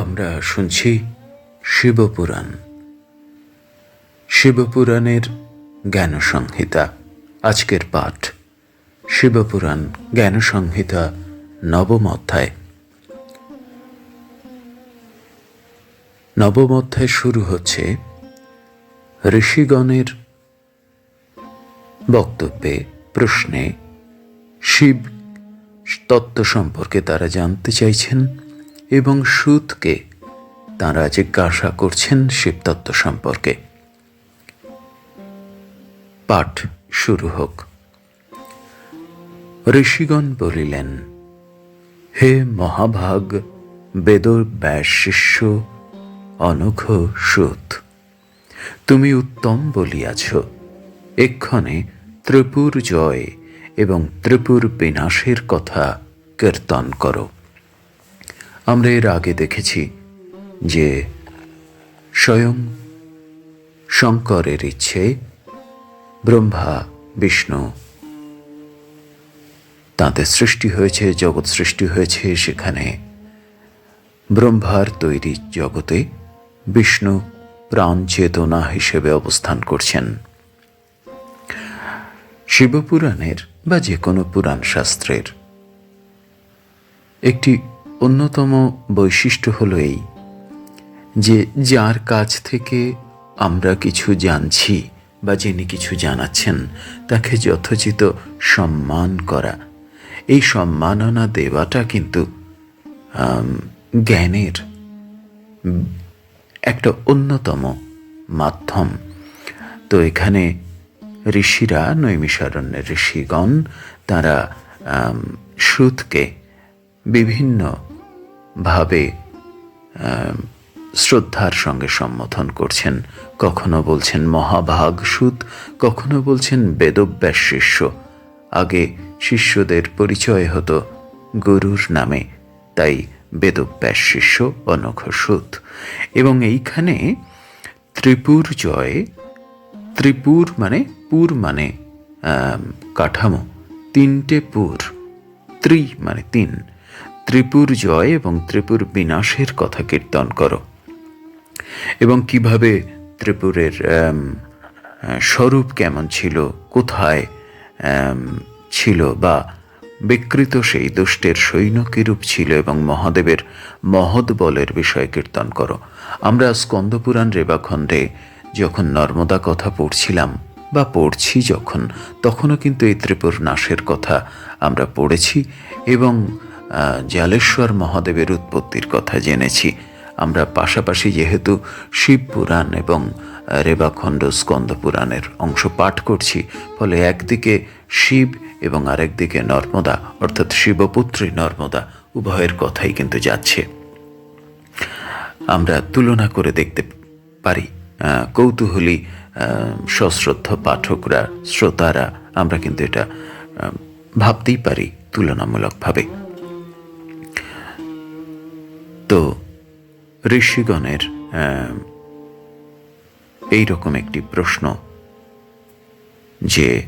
আমরা শুনছি শিবপুরাণ। শিবপুরাণের জ্ঞান সংহিতা আজকের পাঠ শিবপুরাণ জ্ঞান সংহিতা নবম অধ্যায়। নবম অধ্যায় শুরু হচ্ছে ঋষিগণের বক্তব্যে, প্রশ্নে শিব তত্ত্ব সম্পর্কে তারা জানতে চাইছেন। এবং সুদকে তারা জিজ্ঞাসা করছেন শিবতত্ত্ব সম্পর্কে। পাঠ শুরু হোক। ঋষিগণ বলিলেন, হে মহাভাগ বেদ ব্যাস শিষ্য, অনঘ সুত, তুমি উত্তম বলিয়াছ। এক্ষণে ত্রিপুর জয় এবং ত্রিপুর বিনাশের কথা কীর্তন করো। আমরা এর আগে দেখেছি যে স্বয়ং শঙ্করের ইচ্ছে ব্রহ্মা, বিষ্ণু তাঁদের সৃষ্টি হয়েছে, জগৎ সৃষ্টি হয়েছে। সেখানে ব্রহ্মার তৈরি জগতে বিষ্ণু প্রাণ চেতনা হিসেবে অবস্থান করছেন। শিবপুরাণের বা যে কোনো পুরাণ শাস্ত্রের একটি অন্যতম বৈশিষ্ট্য হলো এই, যে যার কাছ থেকে আমরা কিছু জানছি বা যিনি কিছু জানাচ্ছেন, তাকে যথোচিত সম্মান করা। এই সম্মাননা দেওয়াটা কিন্তু জ্ঞানের একটা অন্যতম মাধ্যম। তো এখানে ঋষিরা নৈমিষারণ্যের ঋষিগণ, তারা সুতকে আম, শ্রদ্ধার সঙ্গে সম্বোধন করছেন। কখনো বলছেন মহাভাগ সুদ কখনো বলছেন বেদব্যাস শিষ্য। আগে শিষ্যদের পরিচয় হতো গুরুর নামে তাই বেদব্যাস শিষ্য অনঘ সুত। এবং এইখানে ত্রিপুর জয় ত্রিপুর মানে পুর মানে কাঠামো তিনটে পুর ত্রি মানে তিন। ত্রিপুর জয় এবং ত্রিপুর বিনাশের কথা কীর্তন করো। এবং কীভাবে ত্রিপুরের স্বরূপ কেমন ছিল, কোথায় ছিল বা বিকৃত সেই দুষ্টের সৈন্য কিরূপ ছিল এবং মহাদেবের মহৎ বলের বিষয়ে কীর্তন করো। আমরা স্কন্দপুরাণ রেবাখণ্ডে যখন নর্মদা কথা পড়ছিলাম বা পড়ছি যখন, তখনও কিন্তু এই ত্রিপুর নাশের কথা আমরা পড়েছি এবং জালেশ্বর মহাদেবের উৎপত্তির কথা জেনেছি। আমরা পাশাপাশি যেহেতু শিব পুরাণ এবং রেবাখণ্ড স্কন্দ পুরাণের অংশ পাঠ করছি, ফলে একদিকে শিব এবং আরেকদিকে নর্মদা, অর্থাৎ শিবপুত্রী নর্মদা উভয়ের কথাই কিন্তু যাচ্ছে। আমরা তুলনা করে দেখতে পারি কৌতূহলী সশ্রদ্ধ পাঠকরা, শ্রোতারা, আমরা কিন্তু এটা ভাবতেই পারি তুলনামূলকভাবে। তো ঋষিগণের আহ, এইরকম একটি প্রশ্ন যে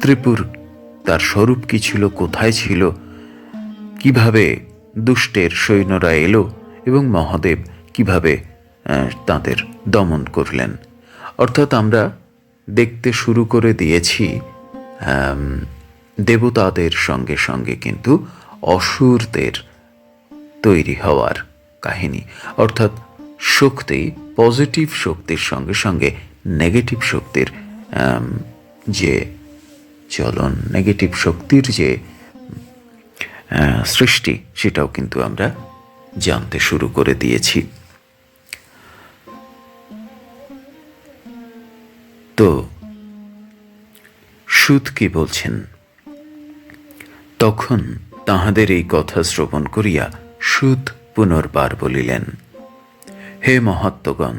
ত্রিপুর তার স্বরূপ কি ছিল কোথায় ছিল কীভাবে দুষ্টের সৈন্যরা এলো এবং মহাদেব কীভাবে তাদের দমন করলেন। অর্থাৎ আমরা দেখতে শুরু করে দিয়েছি দেবতাদের সঙ্গে সঙ্গে কিন্তু অসুরদের তৈরি হওয়ার কাহিনী। অর্থাৎ শক্তি পজিটিভ শক্তির সঙ্গে সঙ্গে নেগেটিভ শক্তির যে চলন নেগেটিভ শক্তির যে সৃষ্টি, সেটাও কিন্তু আমরা জানতে শুরু করে দিয়েছি। তো সুদ কি বলছেন? তখন তাহাদের এই কথা শ্রবণ করিয়া সুদ পুনর্বার বলিলেন, হে মহাত্মগণ,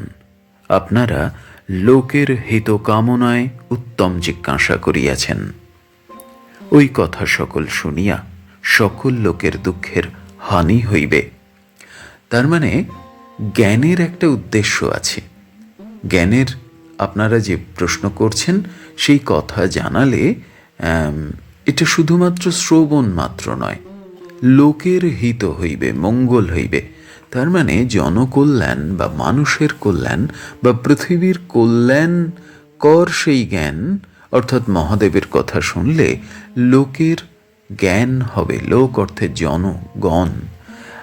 আপনারা লোকের হিত কামনায় উত্তম জিজ্ঞাসা করিয়াছেন। ওই কথা সকল শুনিয়া সকল লোকের দুঃখের হানি হইবে। তার মানে জ্ঞানের একটা উদ্দেশ্য আছে। জ্ঞানের আপনারা যে প্রশ্ন করছেন, সেই কথা জানালে এটা শুধুমাত্র শ্রবণ মাত্র নয় লোকের হিত হইবে, মঙ্গল হইবে। তার মানে জনকল্যাণ বা মানুষের কল্যাণ বা পৃথিবীর কল্যাণ কর সেই জ্ঞান, অর্থাৎ মহাদেবের কথা শুনলে লোকের জ্ঞান হবে, লোক অর্থে জনগণ।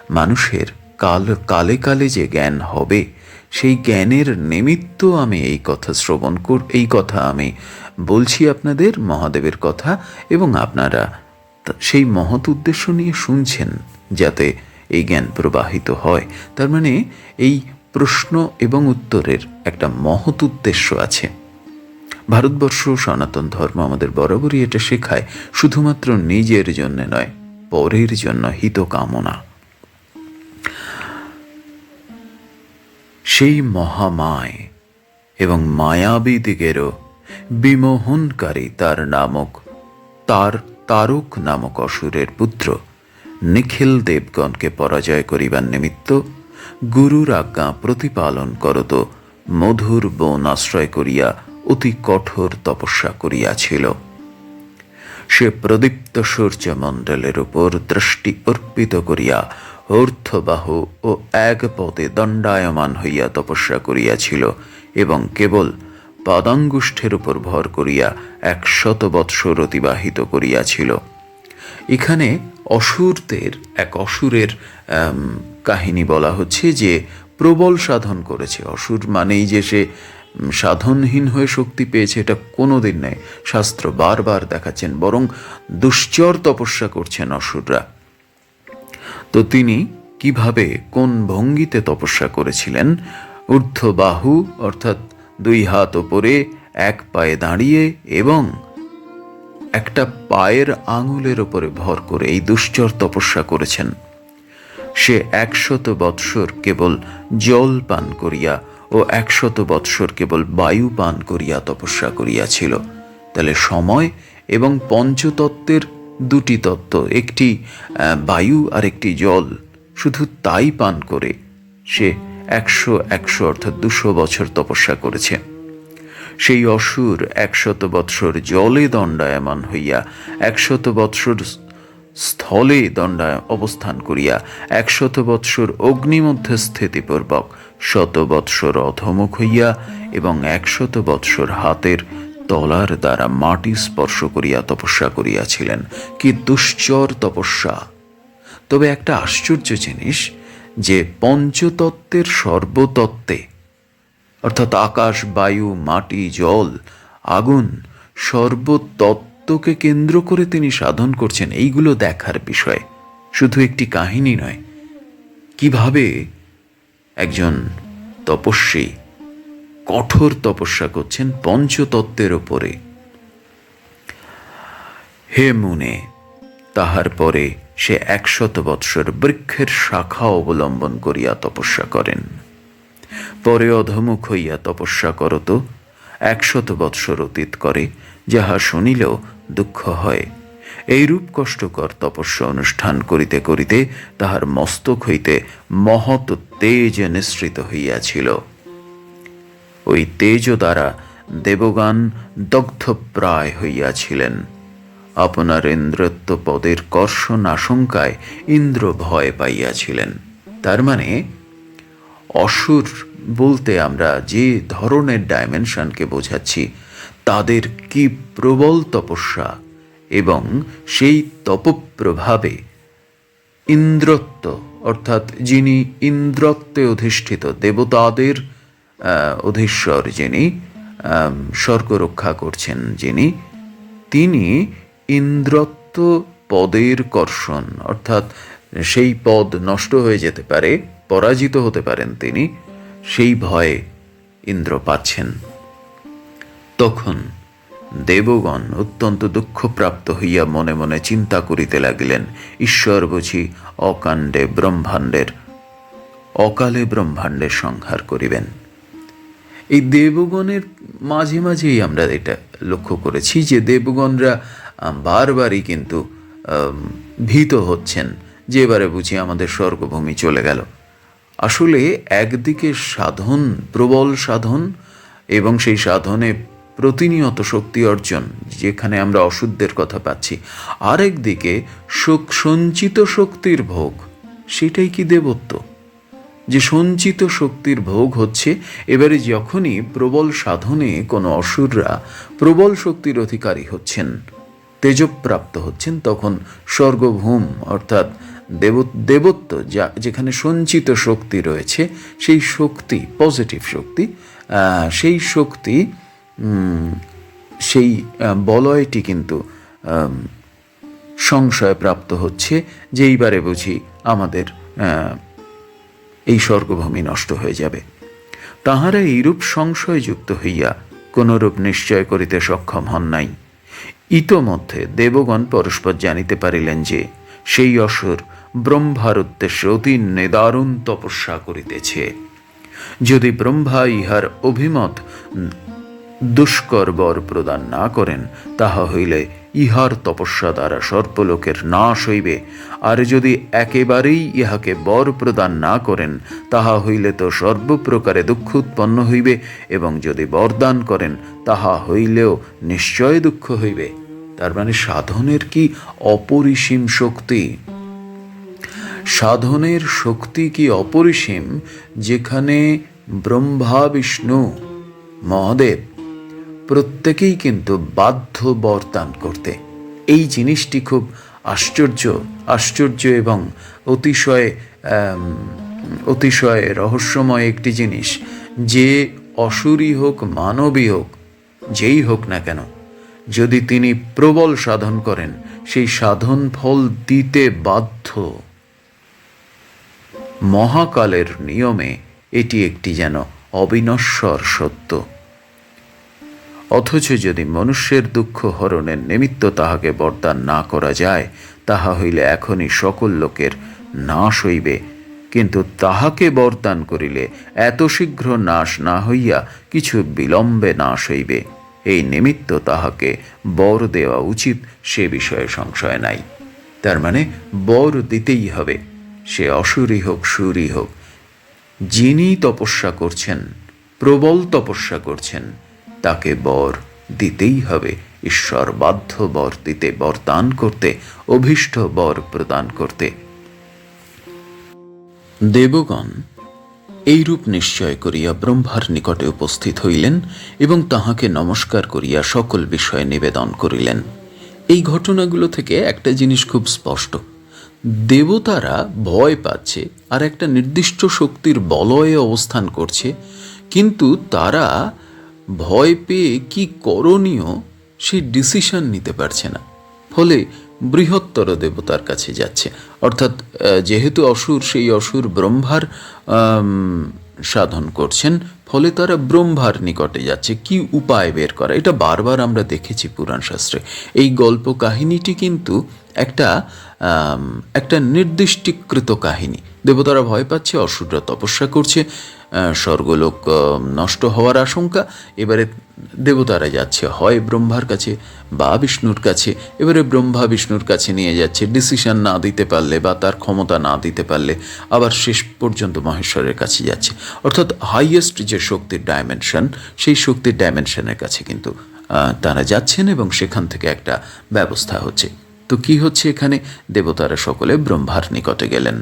মানুষের কাল, কালে কালে যে জ্ঞান হবে, সেই জ্ঞানের নিমিত্ত আমি এই কথা শ্রবণ কর, এই কথা আমি বলছি আপনাদের মহাদেবের কথা এবং আপনারা সেই মহৎ উদ্দেশ্য নিয়ে শুনছেন যাতে এই জ্ঞান প্রবাহিত হয়। তার মানে এই প্রশ্ন এবং উত্তরের একটা মহৎ উদ্দেশ্য আছে। ভারতবর্ষ, সনাতন ধর্ম আমাদের বরাবরই এটা শেখায়, শুধুমাত্র নিজের জন্য নয়, পরের জন্য হিত কামনা সেই মহামায় এবং মায়াবী দিগেরও বিমোহনকারী তার নামক তার তারক নামক অসুরের পুত্র নিখিল দেবগণকে পরাজয় করিবার নিমিত্ত গুরুর আজ্ঞা প্রতিপালন করত, মধুর বন আশ্রয় করিয়া অতি কঠোর তপস্যা করিয়াছিল। সে প্রদীপ্ত সূর্যমণ্ডলের উপর দৃষ্টি অর্পিত করিয়া ঊর্ধ্ববাহু ও এক পদে দণ্ডায়মান হইয়া তপস্যা করিয়াছিল এবং কেবল পাদাঙ্গুষ্ঠের উপর ভর করিয়া একশত বৎসর অতিবাহিত করিয়াছিল। এখানে অসুরদের, এক অসুরের কাহিনী বলা হচ্ছে যে, প্রবল সাধন করেছে। অসুর মানেই যে সে সাধনহীন হয়ে শক্তি পেয়েছে এটা কোনোদিন নয়। শাস্ত্র বারবার দেখাচ্ছেন, বরং দুশ্চর তপস্যা করছেন অসুররা। তো তিনি কীভাবে, কোন ভঙ্গিতে তপস্যা করেছিলেন? ঊর্ধ্ববাহু, অর্থাৎ দুই হাত ওপরে এক পায়ে দাঁড়িয়ে এবং একটা পায়ের আঙুলের ওপরে ভর করে এই দুশ্চর তপস্যা করেছেন। সে একশত বৎসর কেবল জল পান করিয়া ও একশত বৎসর কেবল বায়ু পান করিয়া তপস্যা করিয়াছিল। তাহলে সময় এবং পঞ্চতত্ত্বের দুটি তত্ত্ব, একটি বায়ু আর একটি জল, শুধু তাই পান করে সে একশো একশো অর্থাৎ দুশো বছর তপস্যা করেছে। সেই অসুর একশত বৎসর জলে দণ্ডায়মান হইয়া, একশত বৎসর স্থলে দণ্ডায় অবস্থান করিয়া, একশত বৎসর অগ্নিমধ্যে স্থিতিপূর্বক শত বৎসর অধমুখ হইয়া এবং একশত বৎসর হাতের তলার দ্বারা মাটি স্পর্শ করিয়া তপস্যা করিয়াছিলেন। কি দুশ্চর তপস্যা! তবে একটা আশ্চর্য জিনিস যে পঞ্চতত্ত্বের সর্বতত্ত্বে, অর্থাৎ আকাশ, বায়ু, মাটি, জল, আগুন, সর্বতত্ত্বকে কেন্দ্র করে তিনি সাধন করছেন, এইগুলো দেখার বিষয়। শুধু একটি কাহিনী নয়। কীভাবে একজন তপস্বী কঠোর তপস্যা করছেন পঞ্চতত্ত্বের ওপরে? হে মুনে, তাহার পরে সে একশত বৎসর বৃক্ষের শাখা অবলম্বন করিয়া তপস্যা করেন। পরে অধমুখ হইয়া তপস্যা করত, একশত বৎসর অতীত করে যাহা শুনিলেও দুঃখ হয়। এইরূপ কষ্টকর তপস্যা অনুষ্ঠান করিতে করিতে তাহার মস্তক হইতে মহৎ তেজ নিঃসৃত হইয়াছিল। ওই তেজ দ্বারা দেবগান দগ্ধপ্রায় হইয়াছিলেন। আপনার ইন্দ্রত্ব পদের কর্ষণ আশঙ্কায় ইন্দ্র ভয় পাইয়াছিলেন। তার মানে অসুর বলতে আমরা যে ধরনের ডাইমেনশনকে বোঝাচ্ছি, তাদের কি প্রবল তপস্যা এবং সেই তপপ্রভাবে ইন্দ্রত্ব, অর্থাৎ যিনি ইন্দ্রত্বে অধিষ্ঠিত, দেবতাদের অধীশ্বর যিনি স্বর্গ রক্ষা করছেন যিনি, তিনি ইন্দ্রত্ব পদের কর্ষণ, অর্থাৎ সেই পদ নষ্ট হয়ে যেতে পারে, পরাজিত হতে পারেন তিনি, সেই ভয়ে ইন্দ্র পাচ্ছেন। তখন দেবগণ অত্যন্ত দুঃখপ্রাপ্ত হইয়া মনে মনে চিন্তা করিতে লাগিলেন, ঈশ্বর বুঝি অকাণ্ডে ব্রহ্মাণ্ডের, অকালে ব্রহ্মাণ্ডের সংহার করিবেন। এই দেবগণের মাঝে মাঝেই আমরা এটা লক্ষ্য করেছি যে দেবগণরা বারবারই কিন্তু ভীত হচ্ছেন যে এবারে বুঝি আমাদের স্বর্গভূমি চলে গেল। আসলে একদিকে সাধন, প্রবল সাধন, এবং সেই সাধনে প্রতিনিয়ত শক্তি অর্জন, যেখানে আমরা অশুদ্ধের কথা পাচ্ছি। আরেক দিকে সুখ সঞ্চিত শক্তির ভোগ, সেটাই কি দেবত্ব? যে সঞ্চিত শক্তির ভোগ হচ্ছে, এবারে যখনই প্রবল সাধনে কোনো অসুররা প্রবল শক্তির অধিকারী হচ্ছেন তেজপ্রাপ্ত হচ্ছেন, তখন স্বর্গভূম, অর্থাৎ দেব দেবত্ব যা, যেখানে সঞ্চিত শক্তি রয়েছে, সেই শক্তি পজিটিভ শক্তি সেই শক্তি সেই বলয়টি কিন্তু সংশয় প্রাপ্ত হচ্ছে, যে এইবারে বুঝি আমাদের এই স্বর্গভূমি নষ্ট হয়ে যাবে। তাহারা এইরূপ সংশয়যুক্ত হইয়া কোনরূপ নিশ্চয় করিতে সক্ষম হন নাই। ইতোমধ্যে দেবগণ পরস্পর জানিতে পারিলেন যে, সেই অসুর ব্রহ্মার উদ্দেশ্যে অতি নিদারুণ তপস্যা করিতেছে। যদি ব্রহ্মা ইহার অভিমত দুষ্কর বর প্রদান না করেন, তাহা হইলে ইহার তপস্যা দ্বারা সর্পলোকের নাশ হইবে। আর যদি একেবারেই ইহাকে বর প্রদান না করেন, তাহা হইলে তো সর্বপ্রকারে দুঃখ উৎপন্ন হইবে, এবং যদি বরদান করেন, তাহা হইলেও নিশ্চয় দুঃখ হইবে। তার মানে সাধনের কি অপরিসীম শক্তি? সাধনের শক্তি কি অপরিসীম? যেখানে ব্রহ্মা, বিষ্ণু, মহাদেব প্রত্যেকেই কিন্তু বাধ্য বরদান করতে। এই জিনিসটি খুব আশ্চর্য আশ্চর্য এবং অতিশয় অতিশয় রহস্যময় একটি জিনিস। যে অসুরই হোক, মানবী হোক, যেই হোক না কেন, যদি তিনি প্রবল সাধন করেন, সেই সাধন ফল দিতে বাধ্য। মহাকালের নিয়মে এটি একটি যেন অবিনশ্বর সত্য। অথচ যদি মনুষ্যের দুঃখ হরণের নিমিত্ত তাহাকে বরদান না করা যায়, তাহা হইলে এখনই সকল লোকের নাশ হইবে। কিন্তু তাহাকে বরদান করিলে এত শীঘ্র নাশ না হইয়া কিছু বিলম্বে নাশ হইবে। এই নিমিত্ত তাহাকে বর দেওয়া উচিত, সে বিষয়ে সংশয় নাই। তার মানে বর দিতেই হবে। সে অসুরই হোক, সুরই হোক, যিনি তপস্যা করছেন, প্রবল তপস্যা করছেন তাকে বর দিতেই হবে। ঈশ্বর বাধ্য বর দিতে বরদান করতে, অভীষ্ট বর প্রদান করতে। দেবগণ, এইরূপ নিশ্চয় করিয়া ব্রহ্মার নিকটে উপস্থিত হইলেন এবং তাহাকে নমস্কার করিয়া সকল বিষয়ে নিবেদন করিলেন। এই ঘটনাগুলো থেকে একটা জিনিস খুব স্পষ্ট। দেবতারা ভয় পাচ্ছে আর একটা নির্দিষ্ট শক্তির বলয়ে অবস্থান করছে, কিন্তু তারা ভয় পেয়ে কি করণীয় সেই ডিসিশন নিতে পারছে না। ফলে বৃহত্তর দেবতার কাছে যাচ্ছে। অর্থাৎ যেহেতু অসুর, সেই অসুর ব্রহ্মার সাধন করছেন, ফলে তারা ব্রহ্মার নিকটে যাচ্ছে। কি উপায় বের করা? এটা বারবার আমরা দেখেছি পুরাণ শাস্ত্রে। এই গল্প কাহিনীটি কিন্তু একটা একটা নির্দিষ্টীকৃত কাহিনী। দেবতারা ভয় পাচ্ছে, অসুররা তপস্যা করছে স্বর্গলোক নষ্ট হওয়ার আশঙ্কা। এবারে দেবতারা যাচ্ছে, হয় ব্রহ্মার কাছে বা বিষ্ণুর কাছে। এবারে ব্রহ্মা বিষ্ণুর কাছে নিয়ে যাচ্ছে ডিসিশন না দিতে পারলে বা তার ক্ষমতা না দিতে পারলে আবার শেষ পর্যন্ত মহেশ্বরের কাছে যাচ্ছে। অর্থাৎ হাইয়েস্ট যে শক্তির ডাইমেনশন সেই শক্তির ডাইমেনশনের কাছে কিন্তু তারা যাচ্ছেন এবং সেখান থেকে একটা ব্যবস্থা হচ্ছে। তো কি হচ্ছে এখানে? দেবতারা সকলে ব্রহ্মার নিকটে গেলেন।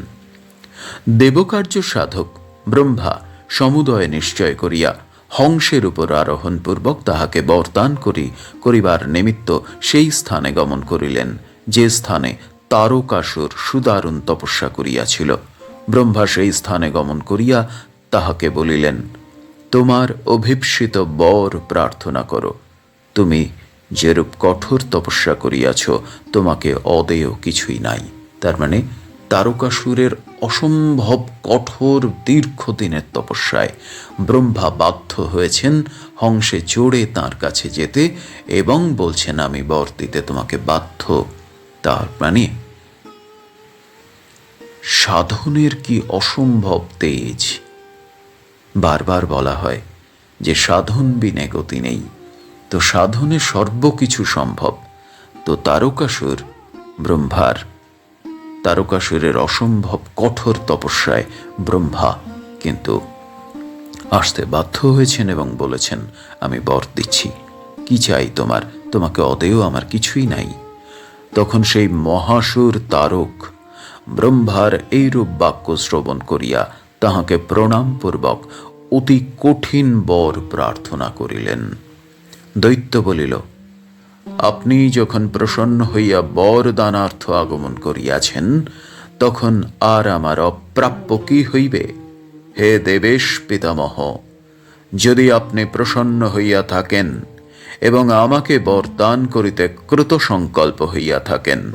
দেবকার্য সাধক, ব্রহ্মা সমুদয় নিশ্চয় করিয়া হংসের উপর আরোহণ পূর্বক তাহাকে বরদান করি, করিবার নিমিত্ত সেই স্থানে গমন করিলেন, যে স্থানে তারকাসুর সুদারুণ তপস্যা করিয়াছিল। ব্রহ্মা সেই স্থানে গমন করিয়া তাহাকে বলিলেন, তোমার অভিপ্সিত বর প্রার্থনা করো। তুমি যেরূপ কঠোর তপস্যা করিয়াছ, তোমাকে অদেয় কিছুই নাই। তার মানে তারকাসুরের অসম্ভব কঠোর দীর্ঘদিনের তপস্যায় ব্রহ্মা বাধ্য হয়েছেন হংসে চড়ে তার কাছে যেতে এবং বলছেন, আমি বর দিতে তোমাকে বাধ্য। তার মানে সাধনের কি অসম্ভব তেজ? বারবার বলা হয় যে সাধন বিনে গতি নেই। তো সাধনে সর্বকিছু সম্ভব। তো তারকাসুর ব্রহ্মার তারকাসুরের অসম্ভব কঠোর তপস্যায় ব্রহ্মা কিন্তু আসতে বাধ্য হয়েছেন এবং বলেছেন, আমি বর দিচ্ছি। কি চাই তোমার? তোমাকে অদেয় আমার কিছুই নাই। তখন সেই মহাসুর তারক ব্রহ্মার এইরূপ বাক্য শ্রবণ করিয়া তাহাকে প্রণামপূর্বক অতি কঠিন বর প্রার্থনা করিলেন। দৈত্য বলিল আপনি যখন প্রসন্ন হইয়া বর দানার্থ আগমন করিয়াছেন, তখন আর আমার অপ্রাপ্য কি হইবে? হে দেবেশ পিতামহ, যদি আপনি প্রসন্ন হইয়া থাকেন এবং আমাকে বরদান করিতে কৃত সংকল্প হইয়া থাকেন,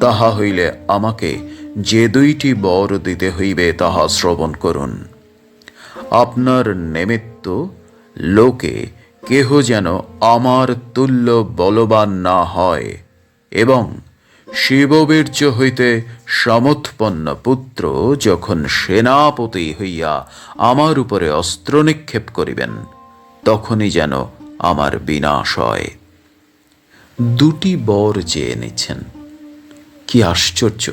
তাহা হইলে আমাকে যে দুইটি বর দিতে হইবে তাহা শ্রবণ করুন। আপনার নিমিত্ত লোকে কেহ যেন আমার তুল্য বলবান না হয় এবং শিববীর্য হইতে সমুৎপন্ন পুত্র যখন সেনাপতি হইয়া আমার উপরে অস্ত্র নিক্ষেপ করিবেন, তখনই যেন আমার বিনাশ হয়। দুটি বর চেয়ে নিচ্ছেন। কি আশ্চর্য!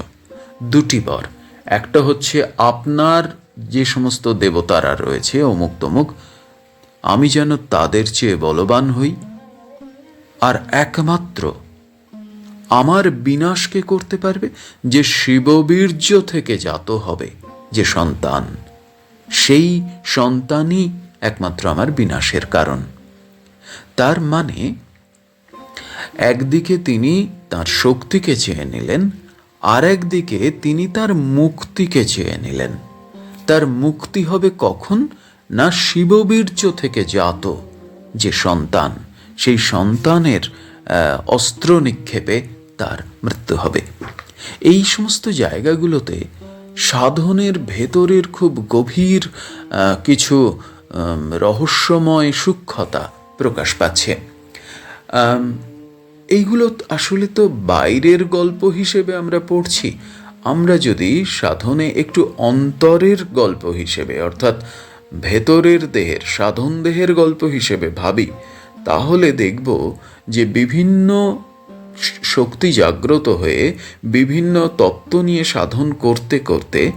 দুটি বর। একটা হচ্ছে আপনার যে সমস্ত দেবতারা রয়েছে অমুক তমুক আমি যেন তাদের চেয়ে বলবান হই। আর একমাত্র আমার বিনাশকে করতে পারবে? যে শিববীর্য থেকে জাত হবে, যে সন্তান। সেই সন্তানই একমাত্র আমার বিনাশের কারণ। তার মানে একদিকে তিনি তার শক্তিকে চেয়ে নিলেন আর একদিকে তিনি তার মুক্তিকে চেয়ে নিলেন। তার মুক্তি হবে কখন? না শিববীর্য থেকে জাত যে সন্তান, সেই সন্তানের অস্ত্র নিক্ষেপে তার মৃত্যু হবে। এই সমস্ত জায়গাগুলোতে সাধনের ভেতরের খুব গভীর কিছু রহস্যময় সূক্ষ্মতা প্রকাশ পাচ্ছে। এইগুলো আসলে তো বাইরের গল্প হিসেবে আমরা পড়ছি। আমরা যদি সাধনে একটু অন্তরের গল্প হিসেবে, অর্থাৎ ভেতরের দেহের সাধন দেহের গল্প হিসেবে ভাবি, তাহলে দেখব যে বিভিন্ন শক্তি জাগ্রত হয়ে বিভিন্ন তত্ত্ব নিয়ে সাধন করতে করতে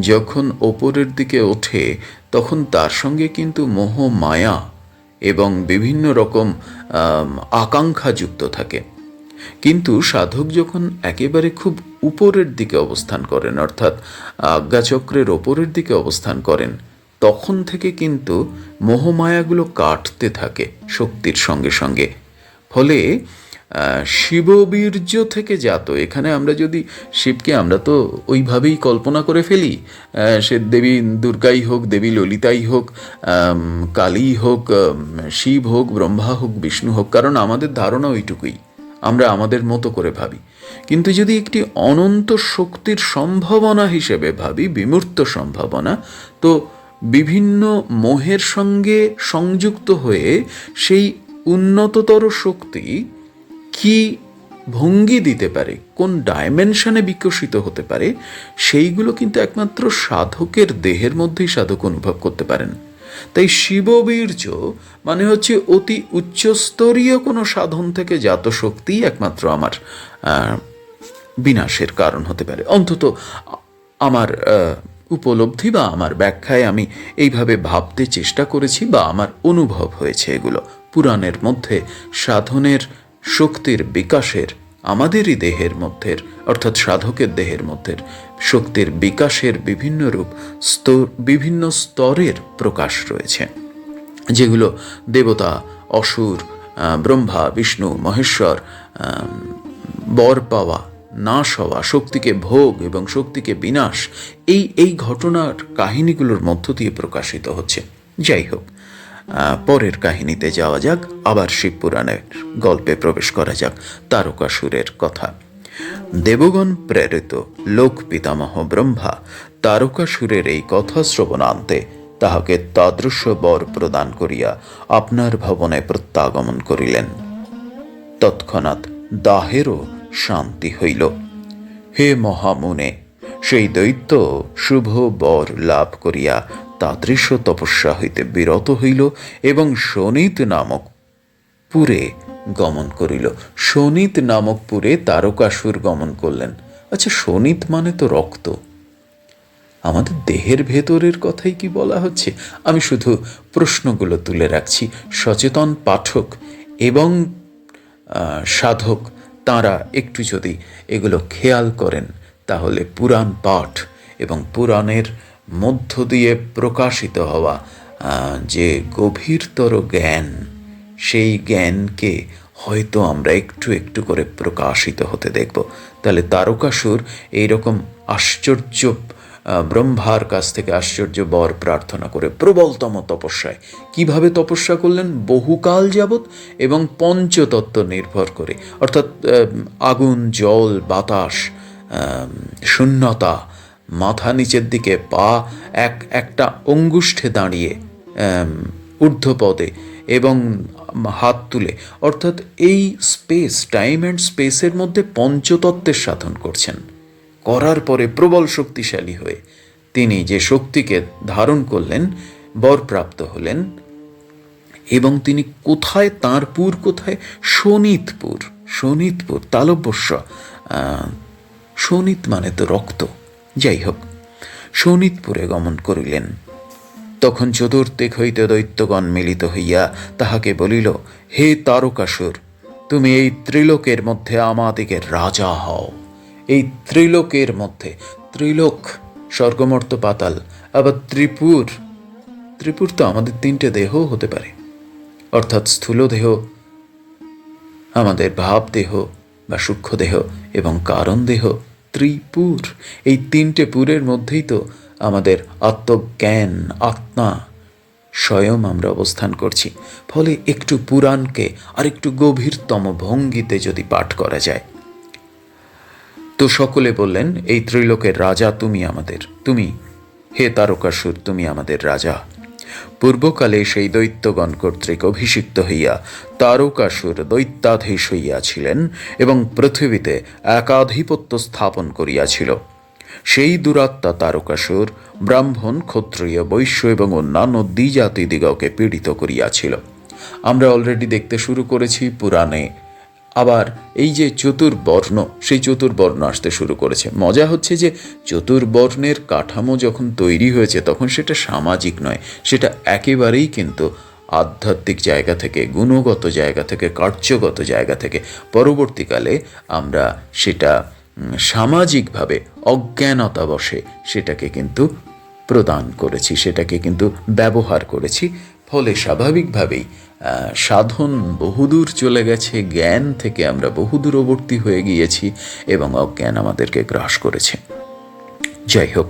যখন ওপরের দিকে ওঠে, তখন তার সঙ্গে কিন্তু মোহ, মায়া এবং বিভিন্ন রকম আকাঙ্ক্ষা যুক্ত থাকে। কিন্তু সাধক যখন একেবারে খুব উপরের দিকে অবস্থান করেন, অর্থাৎ আজ্ঞাচক্রের ওপরের দিকে অবস্থান করেন তখন থেকে কিন্তু মোহমায়াগুলো কাটতে থাকে শক্তির সঙ্গে সঙ্গে। ফলে শিববীর্য থেকে জাত, এখানে আমরা যদি শিবকে আমরা তো ওইভাবেই কল্পনা করে ফেলি সে দেবী দুর্গাই হোক, দেবী ললিতাই হোক কালী হোক শিব হোক, ব্রহ্মা হোক, বিষ্ণু হোক, কারণ আমাদের ধারণা ওইটুকুই, আমরা আমাদের মতো করে ভাবি। কিন্তু যদি একটি অনন্ত শক্তির সম্ভাবনা হিসেবে ভাবি, বিমূর্ত সম্ভাবনা, তো বিভিন্ন মোহের সঙ্গে সংযুক্ত হয়ে সেই উন্নততর শক্তি কি ভঙ্গি দিতে পারে, কোন ডাইমেনশনে বিকশিত হতে পারে, সেইগুলো কিন্তু একমাত্র সাধকের দেহের মধ্যেই সাধক অনুভব করতে পারেন। তাই শিববীর্য মানে হচ্ছে অতি উচ্চস্তরীয় কোনো সাধন থেকে জাত শক্তিই একমাত্র আমার বিনাশের কারণ হতে পারে। অন্তত আমার উপলব্ধি বা আমার ব্যাখ্যায় আমি এইভাবে ভাবতে চেষ্টা করেছি বা আমার অনুভব হয়েছে এগুলো। পুরাণের মধ্যে, সাধনের শক্তির বিকাশের, আমাদেরই দেহের মধ্যে অর্থাৎ সাধকের দেহের মধ্যে শক্তির বিকাশের বিভিন্ন রূপ স্তর বিভিন্ন স্তরের প্রকাশ রয়েছে। যেগুলো দেবতা, অসুর ব্রহ্মা, বিষ্ণু, মহেশ্বর বর পাওয়া নাশ হওয়া, শক্তিকে ভোগ এবং শক্তিকে বিনাশ, এই এই ঘটনার কাহিনীগুলোর মধ্য দিয়ে প্রকাশিত হচ্ছে। যাই হোক পরের কাহিনীতে যাওয়া যাক, আবার শিবপুরাণের গল্পে প্রবেশ করা যাক তারকাসুরের কথা। দেবগণ প্রেরিত, লোক পিতামহ ব্রহ্মা তারকাসুরের এই কথা শ্রবণান্তে তাহাকে তাদৃশ্য বর প্রদান করিয়া আপনার ভবনে প্রত্যাগমন করিলেন। তৎক্ষণাৎ দাহেরও শান্তি হইল। হে মহামুনে, সেই দৈত্য শুভ বর লাভ করিয়া তাদৃশ্য তপস্যা হইতে বিরত হইল এবং শনিত নামক পুরে গমন করিল। শনিত নামক পুরে তারকাসুর গমন করলেন। আচ্ছা শনিত মানে তো রক্ত। আমাদের দেহের ভেতরের কথাই কি বলা হচ্ছে? আমি শুধু প্রশ্নগুলো তুলে রাখছি। সচেতন পাঠক এবং সাধক তারা একটু যদি এগুলো খেয়াল করেন, তাহলে পুরাণ পাঠ এবং পুরাণের মধ্য দিয়ে প্রকাশিত হওয়া যে গভীরতর জ্ঞান, সেই জ্ঞানকে হয়তো আমরা একটু একটু করে প্রকাশিত হতে দেখব। তাহলে তারকাসুর এইরকম আশ্চর্য ব্রহ্মার কাছ থেকে আশ্চর্য বর প্রার্থনা করে, প্রবলতম তপস্যায়। কীভাবে তপস্যা করলেন? বহুকাল যাবৎ এবং পঞ্চতত্ত্ব নির্ভর করে। অর্থাৎ আগুন, জল, বাতাস শূন্যতা, মাথা নিচের দিকে পা, এক, একটা অঙ্গুষ্ঠে দাঁড়িয়ে ঊর্ধ্বপদে এবং হাত তুলে। অর্থাৎ এই স্পেস, টাইম অ্যান্ড স্পেসের মধ্যে পঞ্চতত্ত্বের সাধন করছেন। করার পরে প্রবল শক্তিশালী হয়ে তিনি যে শক্তিকে ধারণ করলেন, বরপ্রাপ্ত হলেন এবং তিনি কোথায়? তাঁর পুর কোথায়? শোনিতপুর শোনিতপুর তালব্যস্য শোনিত মানে তো রক্ত। যাই হোক শোনিতপুরে গমন করিলেন। তখন চতুর্দিক হইতে দৈত্যগণ মিলিত হইয়া তাহাকে বলিল, হে তারকাসুর, তুমি এই ত্রিলোকের মধ্যে আমাদিগের রাজা হও। এই ত্রিলোকের মধ্যে। ত্রিলোক, স্বর্গমর্ত পাতাল, আবার ত্রিপুর। ত্রিপুর তো আমাদের তিনটে দেহ হতে পারে। অর্থাৎ স্থূল দেহ, আমাদের ভাব দেহ বা সূক্ষ্ম দেহ এবং কারণ দেহ, ত্রিপুর। এই তিনটে পুরের মধ্যেই তো আমাদের আত্মজ্ঞান, আত্মা স্বয়ং আমরা অবস্থান করছি। ফলে একটু পুরাণকে আর একটু গভীরতম ভঙ্গিতে যদি পাঠ করা যায় তো সকলে বললেন, এই ত্রিলোকের রাজা তুমি আমাদের, তুমি, হে তারকাসুর, তুমি আমাদের রাজা। পূর্বকালে সেই দৈত্যগণ কর্তৃক অভিষিক্ত হইয়া তারকাসুর দৈত্যাধীশ হইয়াছিলেন এবং পৃথিবীতে একাধিপত্য স্থাপন করিয়াছিল। সেই দুরাত্মা তারকাসুর ব্রাহ্মণ, ক্ষত্রিয়, বৈশ্য এবং অন্যান্য দ্বিজাতি দিগকে পীড়িত করিয়াছিল। আমরা অলরেডি দেখতে শুরু করেছি পুরাণে আবার এই যে চতুর্বর্ণ, সেই চতুর্বর্ণ আসতে শুরু করেছে। মজা হচ্ছে যে চতুর্বর্ণের কাঠামো যখন তৈরি হয়েছে, তখন সেটা সামাজিক নয়, সেটা একেবারেই কিন্তু আধ্যাত্মিক জায়গা থেকে, গুণগত জায়গা থেকে, কার্যগত জায়গা থেকে। পরবর্তীকালে আমরা সেটা সামাজিকভাবে অজ্ঞানতাবশে সেটাকে কিন্তু প্রদান করেছি, সেটাকে কিন্তু ব্যবহার করেছি। ফলে স্বাভাবিকভাবেই সাধন বহুদূর চলে গেছে, জ্ঞান থেকে আমরা বহুদূরবর্তী হয়ে গিয়েছি এবং অজ্ঞান আমাদেরকে গ্রাস করেছে। যাই হোক,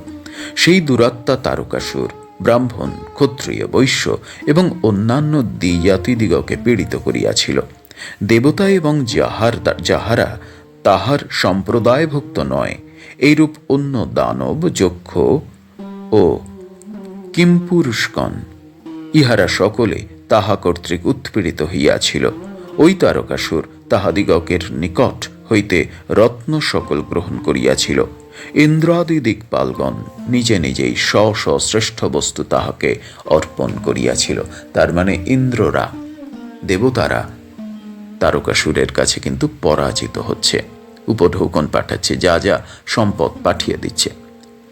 সেই দুরাত্মা তারকাসুর, ব্রাহ্মণ, ক্ষত্রিয়, বৈশ্য এবং অন্যান্য দ্বিজাতিদিগকে পীড়িত করিয়াছিল। দেবতা এবং যাহার যাহারা তাহার সম্প্রদায়ভুক্ত নয়, এইরূপ অন্য দানব, যক্ষ ও কিম্পুরুষগণ ইহারা সকলে তাহা কর্তৃক উৎপীড়িত হইয়াছিল। ওই তারকাসুর তাহাদিগকের নিকট হইতে রত্ন সকল গ্রহণ করিয়াছিল। ইন্দ্রাদি দিকপালগণ নিজে নিজেই স্ব শ্রেষ্ঠ বস্তু তাহাকে অর্পণ করিয়াছিল। তার মানে ইন্দ্ররা, দেবতারা তারকাসুরের কাছে কিন্তু পরাজিত হচ্ছে। উপঢৌকন পাঠাচ্ছে, যা যা সম্পদ পাঠিয়ে দিচ্ছে।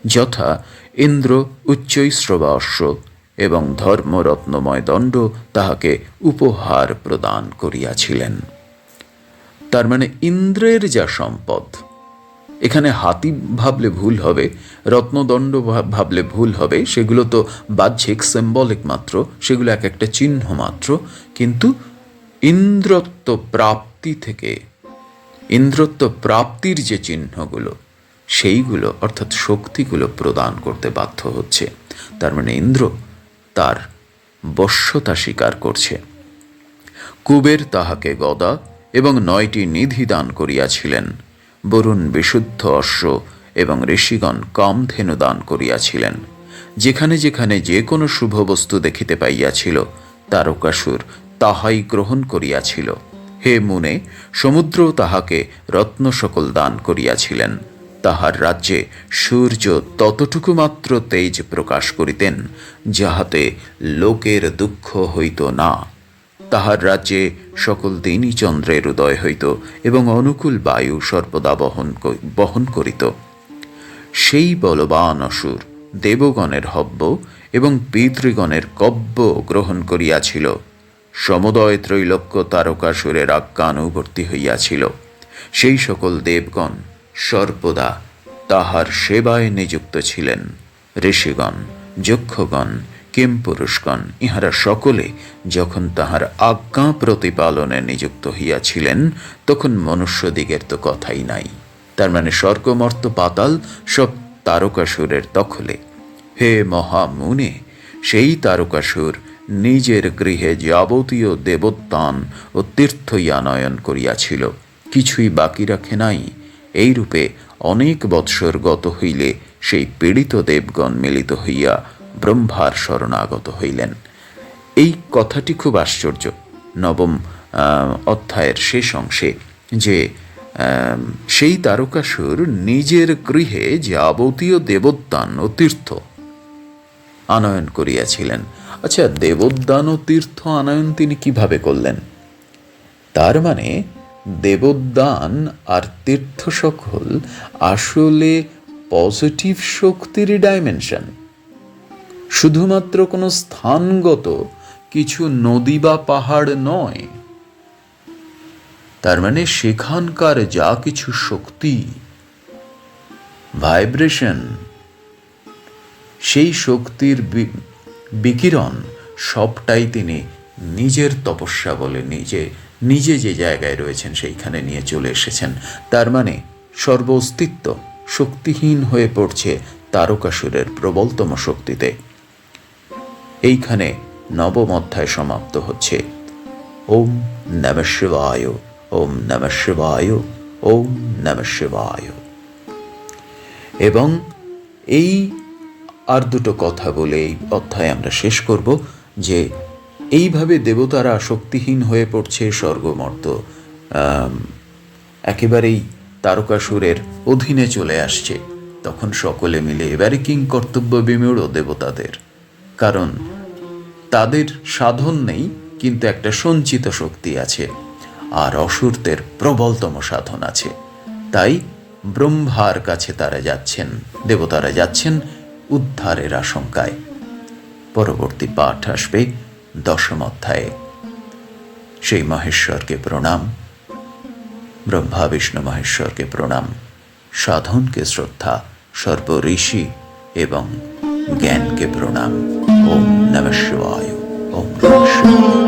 যথা ইন্দ্র উচ্চৈশ্রবাস্য এবং ধর্মরত্নময় দণ্ড তাহাকে উপহার প্রদান করিয়াছিলেন। তার মানে ইন্দ্রের যা সম্পদ, এখানে হাতি ভাবলে ভুল হবে, রত্নদণ্ড ভাবলে ভুল হবে, সেগুলো তো বাহ্যিক সিম্বলিক মাত্র, সেগুলো এক একটা চিহ্ন মাত্র, কিন্তু ইন্দ্রত্ব প্রাপ্তি থেকে, ইন্দ্রত্ব প্রাপ্তির যে চিহ্নগুলো, সেইগুলো অর্থাৎ শক্তিগুলো প্রদান করতে বাধ্য হচ্ছে। তার মানে ইন্দ্র তার বশ্যতা স্বীকার করছে। কুবের তাহাকে গদা এবং নয়টি নিধি দান করিয়াছিলেন। বরুণ বিশুদ্ধ অশ্ব এবং ঋষিগণ কামধেনু দান করিয়াছিলেন। যেখানে যেখানে যে কোনো শুভ বস্তু দেখিতে পাইয়াছিল, তারকাসুর তাহাই গ্রহণ করিয়াছিল। হে মুনে সমুদ্র তাহাকে রত্ন সকল দান করিয়াছিলেন। তাহার রাজ্যে সূর্য ততটুকু মাত্র তেজ প্রকাশ করিতেন, যাহাতে লোকের দুঃখ হইত না। তাহার রাজ্যে সকল দিনই চন্দ্রের উদয় হইত এবং অনুকূল বায়ু সর্বদা বহন বহন করিত। সেই বলবান অসুর দেবগণের হব্য এবং পিতৃগণের কব্য গ্রহণ করিয়াছিল। সমুদয় ত্রৈলোক্য তারকাসুরের আজ্ঞানুবর্তী হইয়াছিল। সেই সকল দেবগণ সর্বদা তাহার সেবায় নিযুক্ত ছিলেন। ঋষিগণ, যক্ষগণ, কিমপুরুষগণ, ইহারা সকলে যখন তাহার আজ্ঞা প্রতিপালনে নিযুক্ত হইয়াছিলেন, তখন মনুষ্যদিগের তো কথাই নাই। তার মানে স্বর্গমর্ত পাতাল সব তারকাসুরের দখলে। হে মহামুনে, সেই তারকাসুর নিজের গৃহে যাবতীয় দেবোত্তান ও তীর্থয়ানয়ন করিয়াছিল। কিছুই বাকি রাখে নাই। এইরূপে অনেক বৎসর গত হইলে সেই পীড়িত দেবগণ মিলিত হইয়া ব্রহ্মার শরণাগত হইলেন। এই কথাটি খুব আশ্চর্য। নবম অধ্যায়ের শেষ অংশে যে সেই তারকাসুর নিজের গৃহে যাবতীয় দেবোদ্যান ও তীর্থ আনয়ন করিয়াছিলেন। আচ্ছা দেবোদ্যান ও তীর্থ আনয়ন তিনি কীভাবে করলেন? তার মানে দেবোদ্যান আর তীর্থ সকল আসলে পজিটিভ শক্তিরই ডাইমেনশন শুধুমাত্র কোনো স্থানগত কিছু নদী বা পাহাড় নয়। তার মানে সেখানকার যা কিছু শক্তি ভাইব্রেশন সেই শক্তির বিকিরণ সবটাই তিনি নিজের তপস্যা বলে নিজে নিজে যে জায়গায় রয়েছেন সেইখানে নিয়ে চলে এসেছেন। তার মানে সর্ব অস্তিত্ব শক্তিহীন হয়ে পড়ছে তারকাসুরের প্রবলতম শক্তিতে। এইখানে নবম অধ্যায় সমাপ্ত হচ্ছে। ওম নম শিবায়, ওম নম শিবায়, ওম নম শিবায়। এবং এই আর দুটো কথা বলে এই অধ্যায় আমরা শেষ করব যে এইভাবে দেবতারা শক্তিহীন হয়ে পড়ছে স্বর্গমর্ত। একেবারেই তারকাসুরের অধীনে চলে আসছে। তখন সকলে মিলে এবারে কিং কর্তব্য বিমূঢ় দেবতাদের। কারণ তাদের সাধন নেই, কিন্তু একটা সঞ্চিত শক্তি আছে, আর অসুরদের প্রবলতম সাধন আছে। তাই ব্রহ্মার কাছে তারা যাচ্ছেন, দেবতারা যাচ্ছেন উদ্ধারের আশঙ্কায়। পরবর্তী পাঠ আসবে। দশম অধ্যায়ে সেই মহেশ্বরকে প্রণাম ব্রহ্মা বিষ্ণু মহেশ্বরকে প্রণাম সাধনকে শ্রদ্ধা সর্বঋষি এবং জ্ঞানকে প্রণাম ওম নম শিবায় ওম নম শিবায়